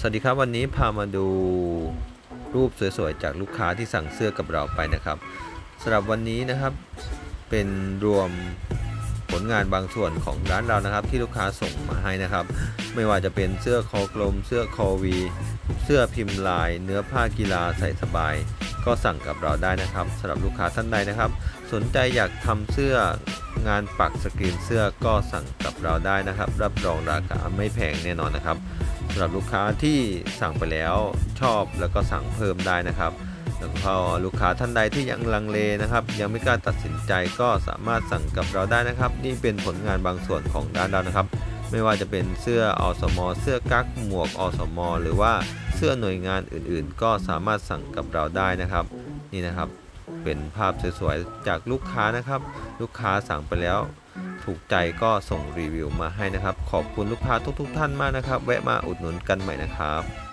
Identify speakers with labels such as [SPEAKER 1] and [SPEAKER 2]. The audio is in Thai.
[SPEAKER 1] สวัสดีครับวันนี้พามาดูรูปสวยๆจากลูกค้าที่สั่งเสื้อกับเราไปนะครับสำหรับวันนี้นะครับเป็นรวมผลงานบางส่วนของร้านเรานะครับ ที่ลูกค้าส่งมาให้นะครับ ไม่ว่าจะเป็นเสื้อคอกลม เสื้อคอวี เสื้อพิมพ์ลาย เนื้อผ้ากีฬาใส่สบาย ก็สั่งกับเราได้นะครับสำหรับลูกค้าท่านใดนะครับ สนใจอยากทำเสื้องานปักสกรีนเสื้อก็สั่งกับเราได้นะครับ รับรองราคาไม่แพงแน่นอนนะครับ สำหรับลูกค้าที่สั่งไปแล้วชอบแล้วก็สั่งเพิ่มได้นะครับแล้วก็ลูกค้าท่านใดที่ยังลังเลนะครับ ยังไม่กล้าตัดสินใจก็สามารถสั่งกับเราได้นะครับ นี่เป็นผลงานบางส่วนของด้านเรานะครับ ไม่ว่าจะเป็นเสื้ออสม เสื้อกั๊กหมวกอสม หรือว่าเสื้อหน่วยงานอื่นๆ ก็สามารถสั่งกับเราได้นะครับ นี่นะครับเป็นภาพสวยๆจากลูกค้านะครับ ลูกค้าสั่งไปแล้ว ถูกใจก็ส่งรีวิวมาให้นะครับ ขอบคุณลูกค้าทุกๆท่านมากนะครับ แวะมาอุดหนุนกันใหม่นะครับ